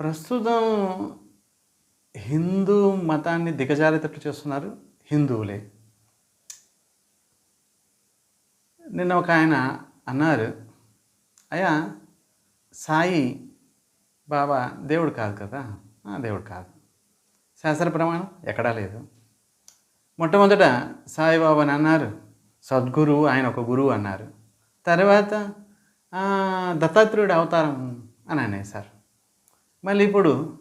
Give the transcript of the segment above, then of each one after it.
ప్రస్తుతం హిందూ మతాన్ని దిగజారేటట్టు చేస్తున్నారు హిందువులే. నిన్న ఒక ఆయన అన్నారు అయ్యా సాయి బాబా దేవుడు కాదు కదా. దేవుడు కాదు. శాస్త్ర ప్రమాణం ఎక్కడా లేదు. మొట్టమొదట సాయిబాబాని అన్నారు సద్గురువు ఆయన ఒక గురువు అన్నారు. తర్వాత దత్తాత్రేయుడు అవతారం అని అనేసారు మళ్ళీ ఇప్పుడు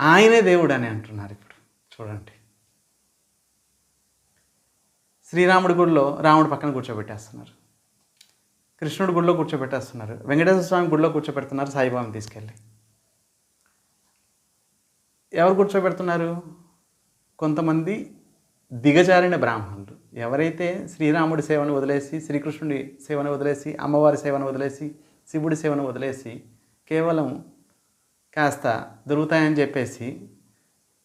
ఆయనే దేవుడు అని అంటున్నారు ఇప్పుడు. చూడండి. శ్రీరాముడి గుడిలో రాముడు పక్కన కూర్చోబెట్టేస్తున్నారు. కృష్ణుడి గుడిలో కూర్చోబెట్టేస్తున్నారు. వెంకటేశ్వర స్వామి గుడిలో కూర్చోబెడుతున్నారు సాయిబాబాని తీసుకెళ్ళి. ఎవరు కూర్చోబెడుతున్నారు? కొంతమంది దిగజారిన బ్రాహ్మణులు. ఎవరైతే శ్రీరాముడి సేవను వదిలేసి శ్రీకృష్ణుడి సేవను వదిలేసి అమ్మవారి సేవను వదిలేసి శివుడి సేవను వదిలేసి కేవలం కాస్త దొరుకుతాయని చెప్పేసి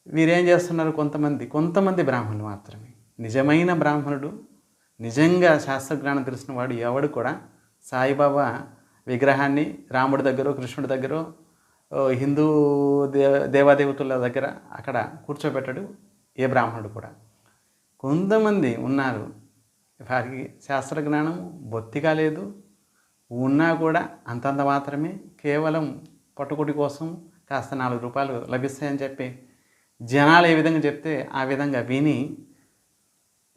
వీరేం చేస్తున్నారు కొంతమంది కొంతమంది బ్రాహ్మణులు మాత్రమే. నిజమైన బ్రాహ్మణుడు నిజంగా శాస్త్రజ్ఞానం తెలిసిన వాడు ఎవడు కూడా సాయిబాబా విగ్రహాన్ని రాముడి దగ్గర కృష్ణుడి దగ్గర హిందూ దే దేవాదేవతల దగ్గర అక్కడ కూర్చోబెట్టడు ఏ బ్రాహ్మణుడు కూడా. కొంతమంది ఉన్నారు. వారికి శాస్త్రజ్ఞానం బొత్తిగా లేదు. ఉన్నా కూడా అంతంత మాత్రమే కేవలం పట్టుకుటి కోసం కాస్త నాలుగు రూపాయలు లభిస్తాయని చెప్పి జనాలు ఏ విధంగా చెప్తే ఆ విధంగా విని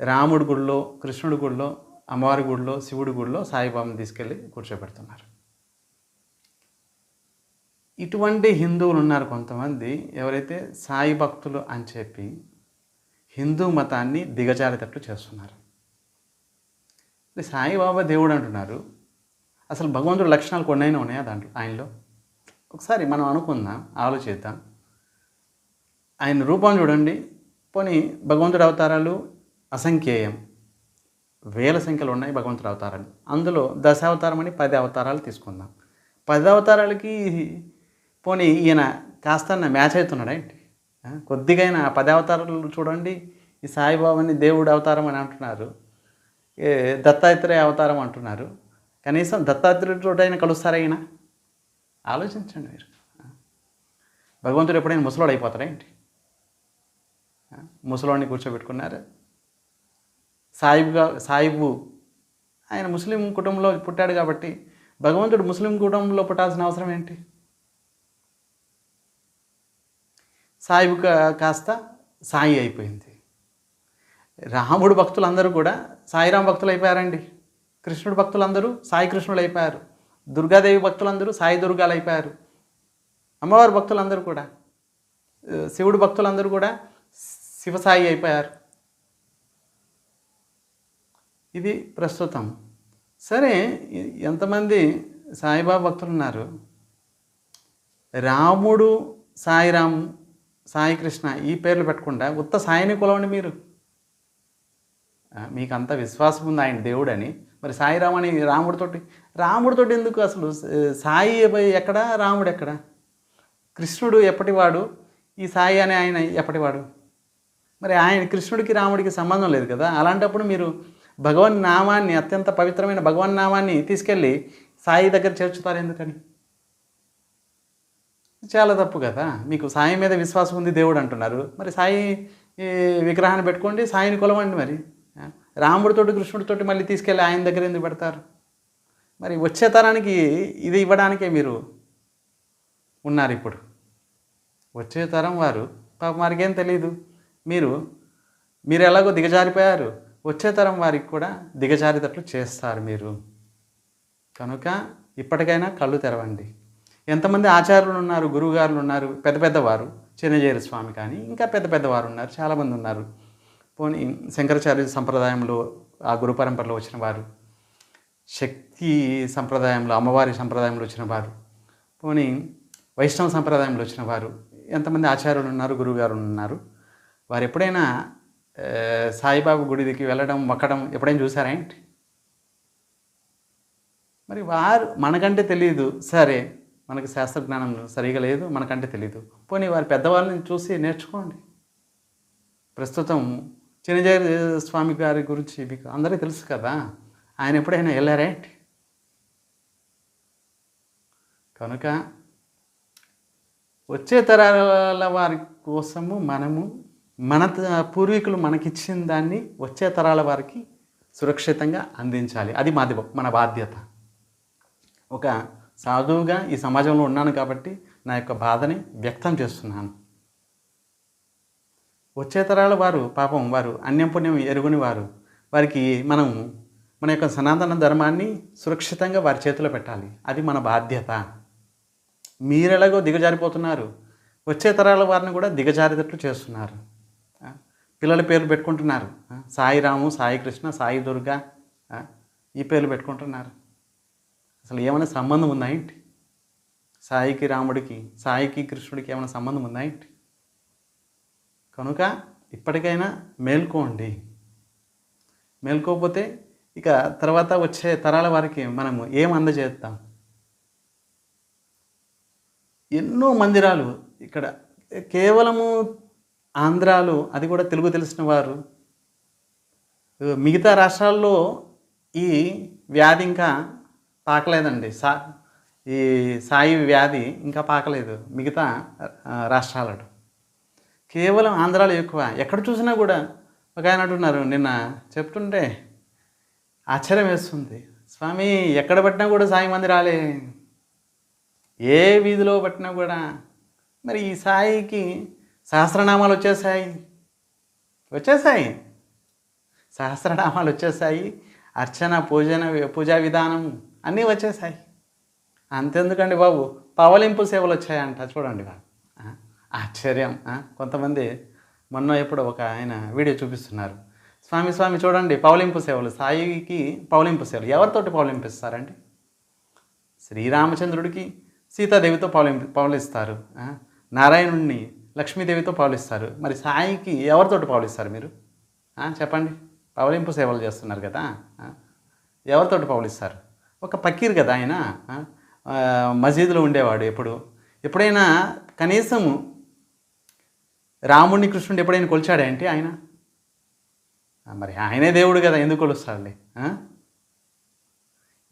రాముడి గుడిలో కృష్ణుడి గుడిలో అమ్మవారి గుడిలో శివుడి గుడిలో సాయిబాబాను తీసుకెళ్ళి కూర్చోబెడుతున్నారు. ఇటువంటి హిందువులు ఉన్నారు కొంతమంది. ఎవరైతే సాయి భక్తులు అని చెప్పి హిందూ మతాన్ని దిగజారేటట్లు చేస్తున్నారు. సాయిబాబా దేవుడు అంటున్నారు. అసలు భగవంతుడి లక్షణాలు కొన్నైనా ఉన్నాయా దాంట్లో ఆయనలో? ఒకసారి మనం అనుకుందాం ఆలోచిద్దాం. ఆయన రూపం చూడండి పోనీ భగవంతుడి అవతారాలు అసంఖ్యేయం. వేల సంఖ్యలు ఉన్నాయి భగవంతుడి అవతారాలు. అందులో దశావతారం అని పది అవతారాలు తీసుకుందాం. పది అవతారాలకి పోనీ ఈయన కాస్త మ్యాచ్ అవుతున్నాడు ఏంటి? కొద్దిగా ఆయన పది అవతారాలు చూడండి ఈ సాయిబాబాని దేవుడు అవతారం అని అంటున్నారు ఏ దత్తాత్రేయ అవతారం అంటున్నారు. కనీసం దత్తాత్రేయుడు అయినా కలుస్తారా ఈయన? ఆలోచించండి మీరు. భగవంతుడు ఎప్పుడైనా ముసలోడు అయిపోతారా ఏంటి? ముసలోడిని కూర్చోబెట్టుకున్నారు? సాయిబుగా సాయిబు ఆయన ముస్లిం కుటుంబంలో పుట్టాడు కాబట్టి భగవంతుడు ముస్లిం కుటుంబంలో పుట్టాల్సిన అవసరం ఏంటి? సాయిబు కా- కాస్త సాయి అయిపోయింది. రాముడు భక్తులందరూ కూడా సాయిరాం భక్తులు అయిపోయారండి. కృష్ణుడు భక్తులందరూ సాయి కృష్ణులు అయిపోయారు. దుర్గాదేవి భక్తులందరూ సాయి దుర్గాలు అయిపోయారు. అమ్మవారి భక్తులందరూ కూడా శివుడు భక్తులందరూ కూడా శివసాయి అయిపోయారు. ఇది ప్రస్తుతం. సరే ఎంతమంది సాయిబాబా భక్తులు ఉన్నారు? రాముడు సాయిరాము సాయి కృష్ణ ఈ పేర్లు పెట్టకుండా ఉత్త సాయిని కొలవండి మీరు. మీకు అంత విశ్వాసం ఉంది ఆయన దేవుడని. మరి సాయిరామ్ అని రాముడితోటి రాముడితోటి ఎందుకు అసలు? సాయి ఎక్కడ? రాముడు ఎక్కడ? కృష్ణుడు ఎప్పటివాడు? ఈ సాయి అనే ఆయన ఎప్పటివాడు? మరి ఆయన కృష్ణుడికి రాముడికి సంబంధం లేదు కదా? అలాంటప్పుడు మీరు భగవన్ నామాన్ని అత్యంత పవిత్రమైన భగవన్ నామాన్ని తీసుకెళ్ళి సాయి దగ్గర చేర్చుతారు ఎందుకని? చాలా తప్పు కదా? మీకు సాయి మీద విశ్వాసం ఉంది దేవుడు అంటున్నారు. మరి సాయి విగ్రహాన్ని పెట్టుకోండి సాయిని కొలవండి మరి. రాముడితోటి కృష్ణుడితోటి మళ్ళీ తీసుకెళ్ళి ఆయన దగ్గర ఎందుకు పెడతారు? మరి వచ్చే తరానికి ఇది ఇవ్వడానికే మీరు ఉన్నారు ఇప్పుడు. వచ్చే తరం వారు పాప మరికేం తెలియదు మీరు మీరు ఎలాగో దిగజారిపోయారు. వచ్చే తరం వారికి కూడా దిగజారేటట్లు చేస్తారు మీరు. కనుక ఇప్పటికైనా కళ్ళు తెరవండి. ఎంతమంది ఆచార్యులు ఉన్నారు గురువుగారులు ఉన్నారు పెద్ద పెద్దవారు చిన్నజేరు స్వామి కానీ ఇంకా పెద్ద పెద్దవారు ఉన్నారు చాలామంది ఉన్నారు. పోనీ శంకరాచార్య సంప్రదాయంలో ఆ గురు పరంపరలో వచ్చిన వారు శక్తి సంప్రదాయంలో అమ్మవారి సంప్రదాయంలో వచ్చిన వారు పోనీ వైష్ణవ సంప్రదాయంలో వచ్చిన వారు ఎంతమంది ఆచార్యులు ఉన్నారు గురువుగారు ఉన్నారు. వారు ఎప్పుడైనా సాయిబాబు గుడికి వెళ్ళడం మొక్కడం ఎప్పుడైనా చూసారా ఏంటి? మరి వారు మనకంటే తెలియదు సరే మనకి శాస్త్రజ్ఞానం సరిగా లేదు మనకంటే తెలియదు పోనీ వారి పెద్దవాళ్ళని చూసి నేర్చుకోండి. ప్రస్తుతం చిన్నజయ స్వామి గారి గురించి మీకు అందరికీ తెలుసు కదా? ఆయన ఎప్పుడైనా వెళ్ళారేంటి కనుక వచ్చే తరాల వారి కోసము మనము మన త- పూర్వీకులు మనకిచ్చిన దాన్ని వచ్చే తరాల వారికి సురక్షితంగా అందించాలి. అది మాది మన బాధ్యత. ఒక సాధువుగా ఈ సమాజంలో ఉన్నాను కాబట్టి నా యొక్క బాధని వ్యక్తం చేస్తున్నాను. వచ్చే తరాల వారు పాపం వారు అన్యం పుణ్యం ఎరుగుని వారు. వారికి మనం మన యొక్క సనాతన ధర్మాన్ని సురక్షితంగా వారి చేతిలో పెట్టాలి. అది మన బాధ్యత. మీరెలాగో దిగజారిపోతున్నారు. వచ్చే తరాల వారిని కూడా దిగజారేటట్లు చేస్తున్నారు. పిల్లల పేర్లు పెట్టుకుంటున్నారు. సాయిరాము సాయి రాము కృష్ణ సాయి దుర్గా ఈ పేర్లు పెట్టుకుంటున్నారు. అసలు ఏమైనా సంబంధం ఉందా ఏంటి? సాయికి రాముడికి సాయికి కృష్ణుడికి ఏమైనా సంబంధం ఉందా ఏంటి? కనుక ఇప్పటికైనా మేల్కోండి. మేల్కోకపోతే ఇక తర్వాత వచ్చే తరాల వారికి మనము ఏం అందజేస్తాం? ఎన్నో మందిరాలు ఇక్కడ కేవలము ఆంధ్రాలు అది కూడా తెలుగు తెలిసిన వారు. మిగతా రాష్ట్రాల్లో ఈ వ్యాధి ఇంకా పాకలేదండి. సా ఈ సాయి వ్యాధి ఇంకా పాకలేదు. మిగతా రాష్ట్రాలలో. కేవలం ఆంధ్రాలో ఎక్కువ. ఎక్కడ చూసినా కూడా ఒక ఆయన అంటున్నారు నిన్న చెప్తుంటే ఆశ్చర్యం వేస్తుంది. స్వామి ఎక్కడ పట్టినా కూడా సాయి మందిరాలే ఏ వీధిలో పట్టినా కూడా మరి ఈ సాయికి సహస్రనామాలు వచ్చేసాయి. వచ్చేసాయి. సహస్రనామాలు వచ్చేసాయి. అర్చన పూజన పూజా విధానం అన్నీ వచ్చేసాయి. అంతెందుకండి బాబు? పవలింపు సేవలు వచ్చాయంట. చూడండి బాబు. ఆశ్చర్యం కొంతమంది మొన్న ఎప్పుడో ఒక ఆయన వీడియో చూపిస్తున్నారు. స్వామి స్వామి చూడండి పవలింపు సేవలు సాయికి పవలింపు సేవలు. ఎవరితోటి పౌలింపిస్తారండి శ్రీరామచంద్రుడికి సీతాదేవితో పౌలింపు పౌలిస్తారు నారాయణుడిని లక్ష్మీదేవితో పౌలిస్తారు. మరి సాయికి ఎవరితోటి పౌలిస్తారు మీరు? చెప్పండి. పౌలింపు సేవలు చేస్తున్నారు కదా ఎవరితోటి పౌలిస్తారు? ఒక పక్కీరు కదా ఆయన మసీదులో ఉండేవాడు ఎప్పుడు. ఎప్పుడైనా కనీసము రాముడిని కృష్ణుడు ఎప్పుడైనా కొలిచాడా ఏంటి ఆయన? మరి ఆయనే దేవుడు కదా ఎందుకు కొలుస్తాడులే?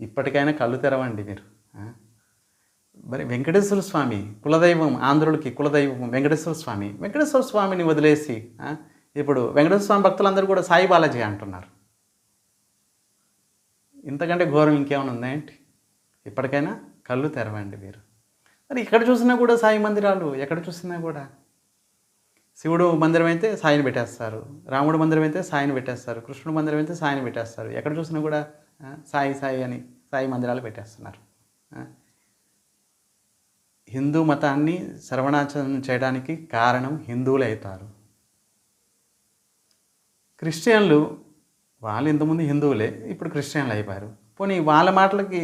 ఇప్పటికైనా కళ్ళు తెరవండి మీరు. మరి వెంకటేశ్వర స్వామి కులదైవం ఆంధ్రులకి కులదైవం వెంకటేశ్వర స్వామి వెంకటేశ్వర స్వామిని వదిలేసి ఇప్పుడు వెంకటేశ్వర స్వామి భక్తులందరూ కూడా సాయి బాలాజీ అంటున్నారు. ఇంతకంటే ఘోరం ఇంకేమైనా ఉందా ఏంటి? ఇప్పటికైనా కళ్ళు తెరవండి మీరు. మరి ఎక్కడ చూసినా కూడా సాయి మందిరాలు ఎక్కడ చూసినా కూడా శివుడు మందిరం అయితే సాయిని పెట్టేస్తారు రాముడు మందిరం అయితే సాయిని పెట్టేస్తారు కృష్ణుడు మందిరం అయితే సాయిని పెట్టేస్తారు. ఎక్కడ చూసినా కూడా సాయి సాయి అని సాయి మందిరాలు పెట్టేస్తున్నారు. హిందూ మతాన్ని సర్వనాశనం చేయడానికి కారణం హిందువులు అవుతారు. క్రిస్టియన్లు వాళ్ళు ఇంతకుముందు హిందువులే ఇప్పుడు క్రిస్టియన్లు అయిపోయారు. పోనీ వాళ్ళ మాటలకి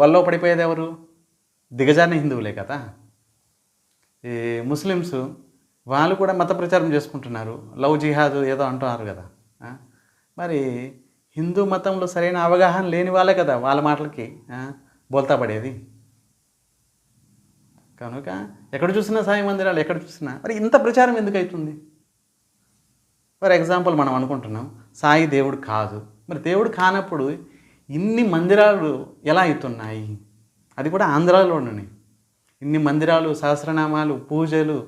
వల్లో పడిపోయేది ఎవరు? దిగజారిన హిందువులే కదా. ఈ ముస్లిమ్స్ వాళ్ళు కూడా మత ప్రచారం చేసుకుంటున్నారు. లవ్ జిహాద్ ఏదో అంటున్నారు కదా. మరి హిందూ మతంలో సరైన అవగాహన లేని వాళ్ళే కదా వాళ్ళ మాటలకి బోల్తా పడేది. కనుక ఎక్కడ చూసినా సాయి మందిరాలు ఎక్కడ చూసినా మరి ఇంత ప్రచారం ఎందుకు అవుతుంది? ఫర్ ఎగ్జాంపుల్ మనం అనుకుంటున్నాం సాయి దేవుడు కాదు. మరి దేవుడు కానప్పుడు ఇన్ని మందిరాలు ఎలా అవుతున్నాయి? అది కూడా ఆంధ్రాలోనే. ఇన్ని మందిరాలు సహస్రనామాలు పూజలు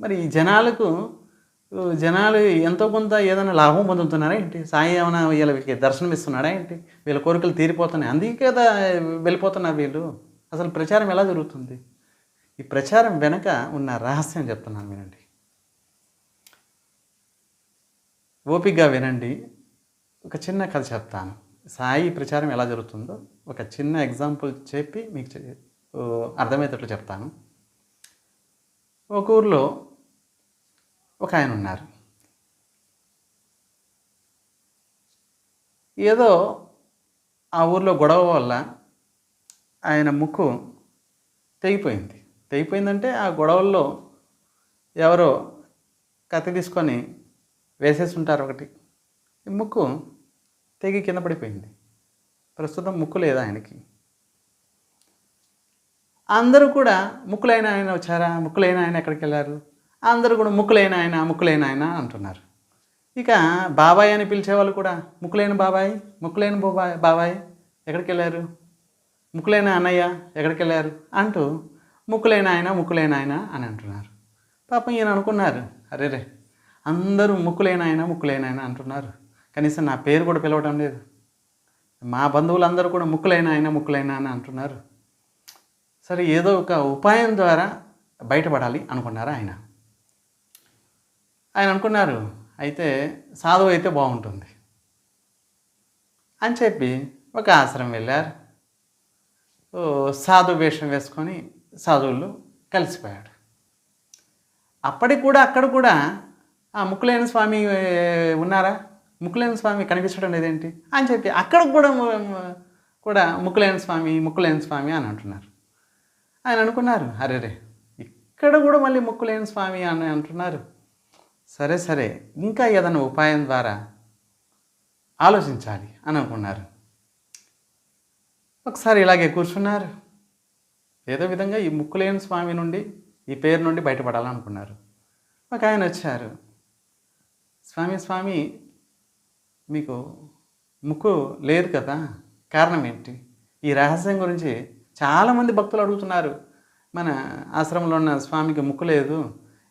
మరి ఈ జనాలకు జనాలు ఎంతో కొంత ఏదైనా లాభం పొందుతున్నారా ఏంటి? సాయి ఏమైనా వీళ్ళకి దర్శనం ఇస్తున్నాడా ఏంటి? వీళ్ళ కోరికలు తీరిపోతున్నాయి. అందుకే కదా వెళ్ళిపోతున్నారు వీళ్ళు. అసలు ప్రచారం ఎలా జరుగుతుంది? ఈ ప్రచారం వెనక ఉన్న రహస్యం చెప్తున్నాను వినండి. ఓపికగా వినండి. ఒక చిన్న కథ చెప్తాను. సాయి ప్రచారం ఎలా జరుగుతుందో ఒక చిన్న ఎగ్జాంపుల్ చెప్పి మీకు అర్థమయ్యేటట్లు చెప్తాను. ఒక ఊర్లో ఒక ఆయన ఉన్నారు. ఏదో ఆ ఊర్లో గొడవ వల్ల ఆయన ముక్కు తెగిపోయింది. తెగిపోయిందంటే ఆ గొడవల్లో ఎవరో కత్తి తీసుకొని వేసేసి ఉంటారు ఒకటి. ఈ ముక్కు తెగి కింద పడిపోయింది. ప్రస్తుతం ముక్కు లేదు ఆయనకి. అందరూ కూడా ముక్కులైన ఆయన వచ్చారా? ముక్కులైన ఆయన ఎక్కడికి వెళ్ళారు? అందరూ కూడా ముక్కులైన ఆయన ముక్కులైన ఆయన అంటున్నారు. ఇక బాబాయ్ అని పిలిచేవాళ్ళు కూడా ముక్కులైన బాబాయ్ ముక్కులైన బాబాయ్ బాబాయ్ ఎక్కడికి వెళ్ళారు? ముక్కులైన అన్నయ్య ఎక్కడికి వెళ్ళారు? అంటూ ముక్కులైన ఆయన ముక్కులైన ఆయన అని అంటున్నారు. పాపం ఈయన అనుకున్నారు అరే రే అందరూ ముక్కులైన ఆయన ముక్కులైన ఆయన అంటున్నారు. కనీసం నా పేరు కూడా పిలవడం లేదు. మా బంధువులందరూ కూడా ముక్కులైన ఆయన ముక్కులైన అని అంటున్నారు. సరే ఏదో ఒక ఉపాయం ద్వారా బయటపడాలి అనుకున్నారు ఆయన? ఆయన అనుకున్నారు అయితే సాధువు అయితే బాగుంటుంది. అని చెప్పి ఒక ఆశ్రమం వెళ్ళారు. సాధు వేషం వేసుకొని సాధువులు కలిసిపోయాడు అప్పటికి కూడా అక్కడ కూడా ఆ ముక్కులేని స్వామి ఉన్నారా? ముక్కులేని స్వామి కనిపించడం లేదేంటి? అని చెప్పి అక్కడ కూడా కూడా ముక్కులేని స్వామి ముక్కులేని స్వామి అని అంటున్నారు. ఆయన అనుకున్నారు అరే రే ఇక్కడ కూడా మళ్ళీ ముక్కులేని స్వామి అని అంటున్నారు. సరే సరే ఇంకా ఏదైనా ఉపాయం ద్వారా ఆలోచించాలి అని అనుకున్నారు. ఒకసారి ఇలాగే కూర్చున్నారు. ఏదో విధంగా ఈ ముక్కులేని స్వామి నుండి ఈ పేరు నుండి బయటపడాలనుకున్నారు. ఒక ఆయన వచ్చారు. స్వామి స్వామి మీకు ముక్కు లేదు కదా కారణం ఏంటి? ఈ రహస్యం గురించి చాలామంది భక్తులు అడుగుతున్నారు మన ఆశ్రమంలో ఉన్న స్వామికి ముక్కు లేదు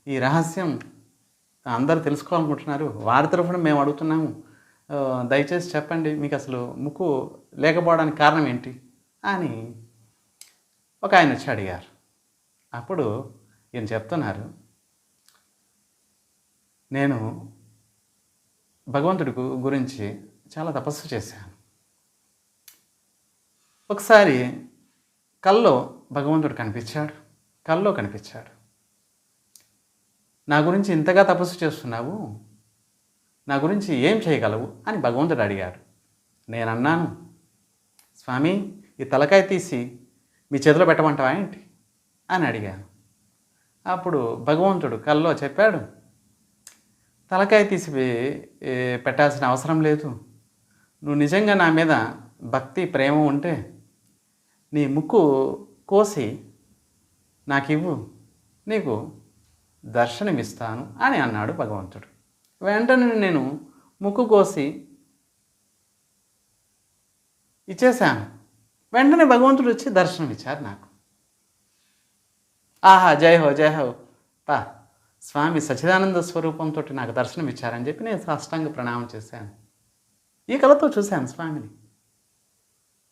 ఈ రహస్యం అందరూ తెలుసుకోవాలనుకుంటున్నారు వారి తరఫున మేము అడుగుతున్నాము. దయచేసి చెప్పండి మీకు అసలు ముక్కు లేకపోవడానికి కారణం ఏంటి అని ఒక ఆయన వచ్చి అడిగారు. అప్పుడు ఈయన చెప్తున్నారు నేను భగవంతుడి గురించి చాలా తపస్సు చేశాను. ఒకసారి కల్లో భగవంతుడు కనిపించాడు. కల్లో కనిపించాడు. నా గురించి ఇంతగా తపస్సు చేస్తున్నావు? నా గురించి ఏం చేయగలవు? అని భగవంతుడు అడిగాడు. నేను అన్నాను స్వామి ఈ తలకాయ తీసి మీ చేతిలో పెట్టమంటావా ఏంటి? అని అడిగాను. అప్పుడు భగవంతుడు కల్లో చెప్పాడు తలకాయ తీసి పెట్టాల్సిన అవసరం లేదు. నువ్వు నిజంగా నా మీద భక్తి ప్రేమ ఉంటే నీ ముక్కు కోసి నాకు ఇవ్వు నీకు దర్శనమిస్తాను అని అన్నాడు భగవంతుడు. వెంటనే నేను ముక్కు కోసి ఇచ్చేశాను. వెంటనే భగవంతుడు వచ్చి దర్శనం ఇచ్చారు నాకు. ఆహా జై హో జై హో. పా స్వామి సచిదానంద స్వరూపంతో నాకు దర్శనం ఇచ్చారని చెప్పి నేను సాష్టాంగ ప్రణామం చేశాను. ఈ కళతో చూశాను స్వామిని.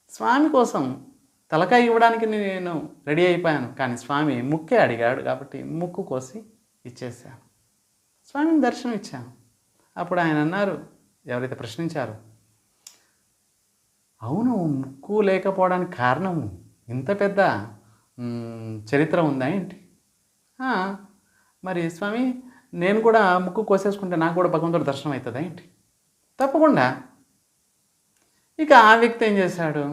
స్వామి కోసం తలకాయ ఇవ్వడానికి నేను రెడీ అయిపోయాను. కానీ స్వామి ముక్కే అడిగాడు కాబట్టి ముక్కు కోసి ఇచ్చేసాను. స్వామిని దర్శనం ఇచ్చాను. అప్పుడు ఆయన అన్నారు ఎవరైతే ప్రశ్నించారు అవును ముక్కు లేకపోవడానికి కారణం ఇంత పెద్ద చరిత్ర ఉందా ఏంటి? మరి స్వామి నేను కూడా ముక్కు కోసేసుకుంటే నాకు కూడా భగవంతుడు దర్శనం అవుతుందా ఏంటి? తప్పకుండా. ఇక ఆ వ్యక్తి ఏం చేశాడు?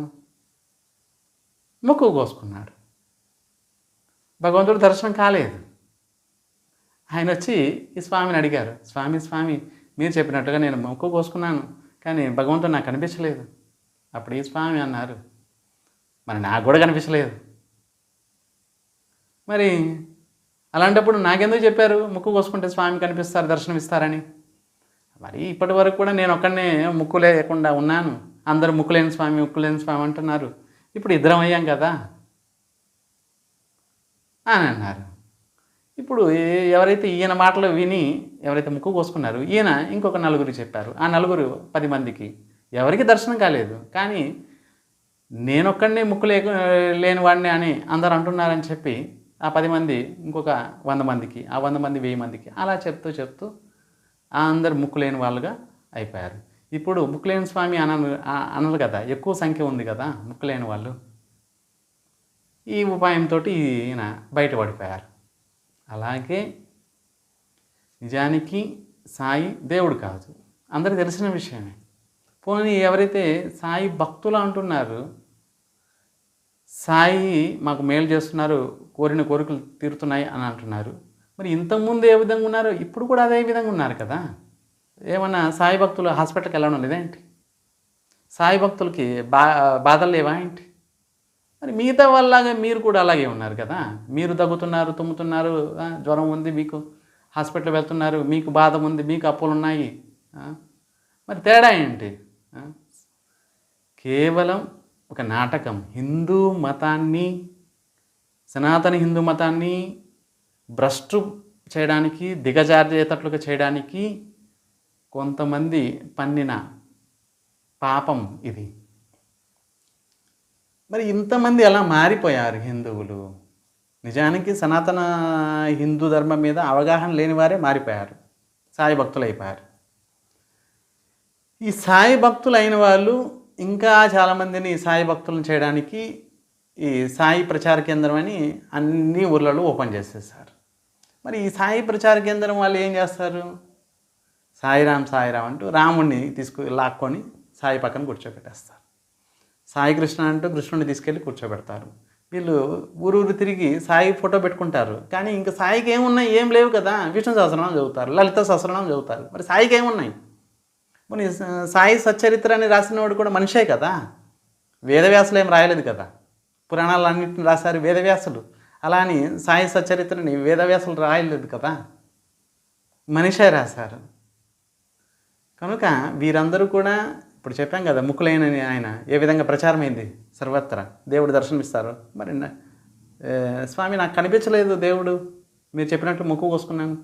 ముక్కు కోసుకున్నాడు. భగవంతుడు దర్శనం కాలేదు. ఆయన వచ్చి ఈ స్వామిని అడిగారు స్వామి స్వామి మీరు చెప్పినట్టుగా నేను మొక్కు కోసుకున్నాను కానీ భగవంతుడు నాకు కనిపించలేదు. అప్పుడు ఈ స్వామి అన్నారు మరి నాకు కూడా కనిపించలేదు. మరి అలాంటప్పుడు నాకెందుకు చెప్పారు ముక్కు కోసుకుంటే స్వామి కనిపిస్తారు దర్శనం ఇస్తారని? మరి ఇప్పటి వరకు కూడా నేను ఒక్కడనే ముక్కు లేకుండా ఉన్నాను. అందరూ ముక్కులేని స్వామి ముక్కులేని స్వామి అంటున్నారు. ఇప్పుడు ఇద్దరం అయ్యాం కదా? అని అన్నారు. ఇప్పుడు ఎవరైతే ఈయన మాటలు విని ఎవరైతే ముక్కు కోసుకున్నారు ఈయన ఇంకొక నలుగురు చెప్పారు. ఆ నలుగురు పది మందికి. ఎవరికి దర్శనం కాలేదు. కానీ నేనొక్కడినే ముక్కు లేక లేని వాడిని అని అందరు అంటున్నారని చెప్పి ఆ పది మంది ఇంకొక వంద మందికి ఆ వంద మంది వెయ్యి మందికి అలా చెప్తూ చెప్తూ ఆ అందరు ముక్కు లేని వాళ్ళుగా అయిపోయారు. ఇప్పుడు ముక్కులేని స్వామి అన అనరు కదా. ఎక్కువ సంఖ్య ఉంది కదా ముక్కులేని వాళ్ళు. ఈ ఉపాయంతో ఈయన బయటపడిపోయారు. అలాగే నిజానికి సాయి దేవుడు కాదు. అందరికి తెలిసిన విషయమే. పోనీ ఎవరైతే సాయి భక్తులు అంటున్నారు సాయి మాకు మేలు చేస్తున్నారు కోరిన కోరికలు తీరుతున్నాయి అని అంటున్నారు మరి ఇంతకుముందు ఏ విధంగా ఉన్నారో ఇప్పుడు కూడా అదే విధంగా ఉన్నారు కదా. ఏమన్నా సాయి భక్తులు హాస్పిటల్కి వెళ్ళడం లేదా ఏంటి? సాయి భక్తులకి బా బాధలు లేవా ఏంటి? మరి మిగతా వాళ్ళలాగా మీరు కూడా అలాగే ఉన్నారు కదా. మీరు దగ్గుతున్నారు తుమ్ముతున్నారు జ్వరం ఉంది మీకు హాస్పిటల్ వెళ్తున్నారు మీకు బాధ ఉంది మీకు అప్పులు ఉన్నాయి మరి తేడా ఏంటి? కేవలం ఒక నాటకం. హిందూ మతాన్ని సనాతన హిందూ మతాన్ని భ్రష్టు చేయడానికి దిగజారేటట్లుగా చేయడానికి కొంతమంది పన్నిన పాపం ఇది. మరి ఇంతమంది ఎలా మారిపోయారు హిందువులు. నిజానికి సనాతన హిందూ ధర్మం మీద అవగాహన లేని వారే మారిపోయారు. సాయి భక్తులు అయిపోయారు ఈ సాయి భక్తులు అయిన వాళ్ళు ఇంకా చాలామందిని సాయి భక్తులను చేయడానికి ఈ సాయి ప్రచార కేంద్రం అని అన్ని ఊర్లలో ఓపెన్ చేసేసారు మరి ఈ సాయి ప్రచార కేంద్రం వాళ్ళు ఏం చేస్తారు? సాయిరామ్ సాయిరామ్ అంటూ రాముడిని తీసుకు లాక్కొని సాయి పక్కన కూర్చోబెట్టేస్తారు. సాయి కృష్ణ అంటూ కృష్ణుడిని తీసుకెళ్ళి కూర్చోబెడతారు. వీళ్ళు ఊరూరు తిరిగి సాయి ఫోటో పెట్టుకుంటారు. కానీ ఇంకా సాయికి ఏమున్నాయి ఏం లేవు కదా. విష్ణు సహస్రనామం చదువుతారు. లలిత సహస్రనామం చదువుతారు. మరి సాయికి ఏమున్నాయి మరి సాయి సచ్చరిత్ర అని రాసినవాడు కూడా మనిషే కదా. వేదవ్యాసులు ఏం రాయలేదు కదా. పురాణాలు అన్నింటిని రాశారు వేదవ్యాసులు. అలా అని సాయి సచ్చరిత్రని వేదవ్యాసులు రాయలేదు కదా. మనిషే రాశారు. కనుక వీరందరూ కూడా ఇప్పుడు చెప్పాం కదా ముక్కులైన ఆయన. ఏ విధంగా ప్రచారమైంది సర్వత్రా. దేవుడు దర్శనమిస్తారు. మరి నా- స్వామి నాకు కనిపించలేదు దేవుడు. మీరు చెప్పినట్టు ముక్కు కోసుకున్నాను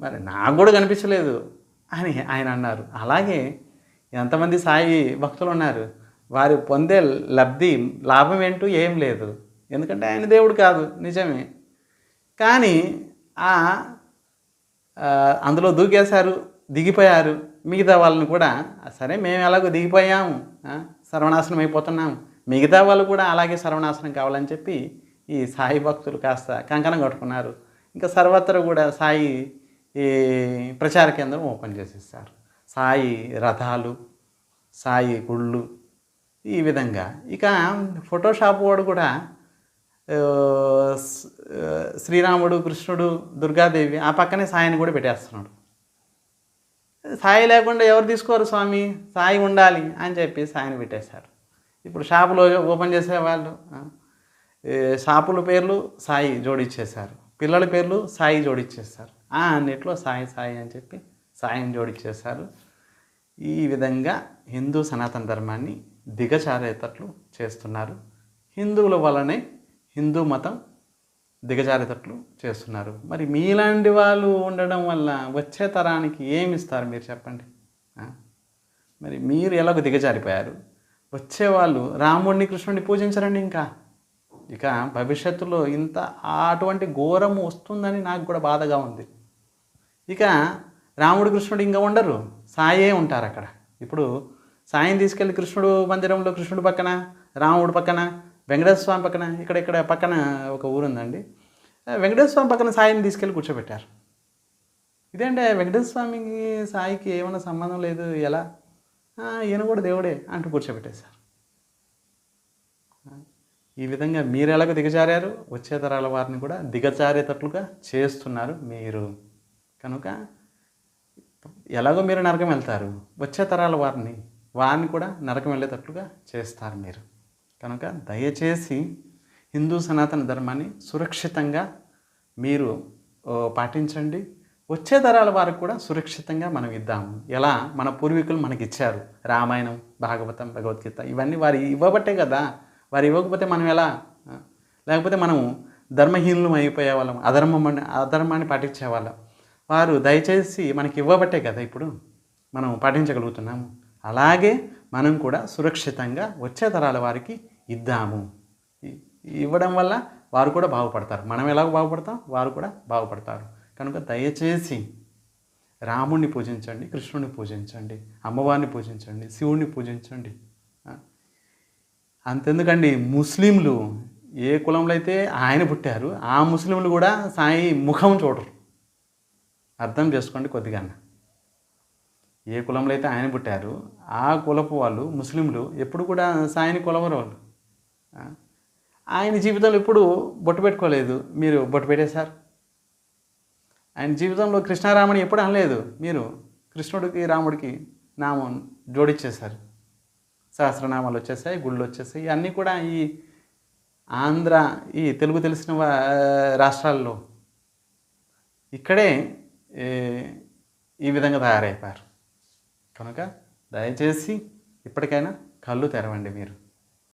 మరి నాకు కూడా కనిపించలేదు అని ఆయన అన్నారు. అలాగే ఎంతమంది సాయి భక్తులు ఉన్నారు. వారు పొందే లబ్ధి లాభం ఏంటూ ఏం లేదు. ఎందుకంటే ఆయన దేవుడు కాదు నిజమే. కానీ ఆ ఆ, అందులో దూకేశారు దిగిపోయారు. మిగతా వాళ్ళని కూడా సరే మేము ఎలాగో దిగిపోయాము సర్వనాశనం అయిపోతున్నాము. మిగతా వాళ్ళు కూడా అలాగే సర్వనాశనం కావాలని చెప్పి ఈ సాయి భక్తులు కాస్త కంకణం కట్టుకున్నారు. ఇంకా సర్వత్రా కూడా సాయి ఈ ప్రచార కేంద్రం ఓపెన్ చేసేసారు సాయి రథాలు సాయి గుళ్ళు ఈ విధంగా. ఇక ఫోటోషాప్ వాడు కూడా శ్రీరాముడు కృష్ణుడు దుర్గాదేవి ఆ పక్కనే సాయిని కూడా పెట్టేస్తున్నాడు. సాయి లేకుండా ఎవరు తీసుకోరు స్వామి? సాయి ఉండాలి అని చెప్పి సాయిని పెట్టేశారు. ఇప్పుడు షాపులో ఓపెన్ చేసేవాళ్ళు షాపుల పేర్లు సాయి జోడిచ్చేశారు. పిల్లల పేర్లు సాయి జోడిచ్చేస్తారు ఆ, అన్నిట్లో సాయి సాయి అని చెప్పి సాయిని జోడిచ్చేశారు. ఈ విధంగా హిందూ సనాతన ధర్మాన్ని దిగచారేతట్లు చేస్తున్నారు. హిందువుల వల్లనే హిందూ మతం దిగజారేటట్లు చేస్తున్నారు. మరి మీలాంటి వాళ్ళు ఉండడం వల్ల వచ్చే తరానికి ఏమి ఇస్తారు మీరు చెప్పండి? మరి మీరు ఎలాగో దిగజారిపోయారు? వచ్చేవాళ్ళు రాముడిని కృష్ణుడిని పూజించరండి ఇంకా? ఇక భవిష్యత్తులో ఇంత అటువంటి ఘోరం వస్తుందని నాకు కూడా బాధగా ఉంది. ఇక రాముడు కృష్ణుడు ఇంకా ఉండరు. సాయే ఉంటారు అక్కడ. ఇప్పుడు సాయం తీసుకెళ్ళి కృష్ణుడు మందిరంలో కృష్ణుడు పక్కన రాముడు పక్కన వెంకటేశ్వర స్వామి పక్కన ఇక్కడ ఇక్కడ పక్కన ఒక ఊరు ఉందండి వెంకటేశ్వర స్వామి పక్కన సాయిని తీసుకెళ్ళి కూర్చోబెట్టారు. ఇదేంటే వెంకటేశ్వర స్వామికి సాయికి ఏమైనా సంబంధం లేదు ఎలా? ఈయన కూడా దేవుడే అంటూ కూర్చోబెట్టేశారు. ఈ విధంగా మీరు ఎలాగో దిగజారారు వచ్చే తరాల వారిని కూడా దిగజారేటట్లుగా చేస్తున్నారు మీరు. కనుక ఎలాగో మీరు నరకం వెళ్తారు వచ్చే తరాల వారిని వారిని కూడా నరకం వెళ్ళేటట్లుగా చేస్తారు మీరు. కనుక దయచేసి హిందూ సనాతన ధర్మాన్ని సురక్షితంగా మీరు పాటించండి. వచ్చే తరాల వారికి కూడా సురక్షితంగా మనం ఇద్దాము ఎలా? మన పూర్వీకులు మనకి ఇచ్చారు రామాయణం భాగవతం భగవద్గీత ఇవన్నీ వారి ఇవ్వబట్టే కదా. వారు ఇవ్వకపోతే మనం ఎలా? లేకపోతే మనము ధర్మహీనులం అయిపోయే వాళ్ళం అధర్మం అధర్మాన్ని పాటించేవాళ్ళం వారు దయచేసి మనకి ఇవ్వబట్టే కదా ఇప్పుడు. మనం పాటించగలుగుతున్నాము. అలాగే మనం కూడా సురక్షితంగా వచ్చే తరాల వారికి ఇద్దాము. ఇవ్వడం వల్ల వారు కూడా బాగుపడతారు. మనం ఎలాగ బాగుపడతాం? వారు కూడా బాగుపడతారు. కనుక దయచేసి రాముణ్ణి పూజించండి కృష్ణుడిని పూజించండి అమ్మవారిని పూజించండి శివుణ్ణి పూజించండి. అంతెందుకండి ముస్లింలు ఏ కులంలో అయితే ఆయన పుట్టారు ఆ ముస్లింలు కూడా సాయి ముఖం చూడరు. అర్థం చేసుకోండి కొద్దిగా ఏ కులంలో అయితే ఆయన పుట్టారు ఆ కులపు వాళ్ళు ముస్లింలు ఎప్పుడు కూడా సాయని కులవరు వాళ్ళు. ఆయన జీవితంలో ఎప్పుడు బొట్టు పెట్టుకోలేదు. మీరు బొట్టు పెట్టేశారు ఆయన జీవితంలో కృష్ణారాముని ఎప్పుడు అనలేదు. మీరు కృష్ణుడికి రాముడికి నామం జోడిచ్చేశారు. సహస్రనామాలు వచ్చేసాయి గుళ్ళు వచ్చేసాయి అన్నీ కూడా ఈ ఆంధ్ర ఈ తెలుగు తెలిసిన రాష్ట్రాల్లో ఇక్కడే ఈ విధంగా తయారైపోయారు. కనుక దయచేసి ఇప్పటికైనా కళ్ళు తెరవండి మీరు.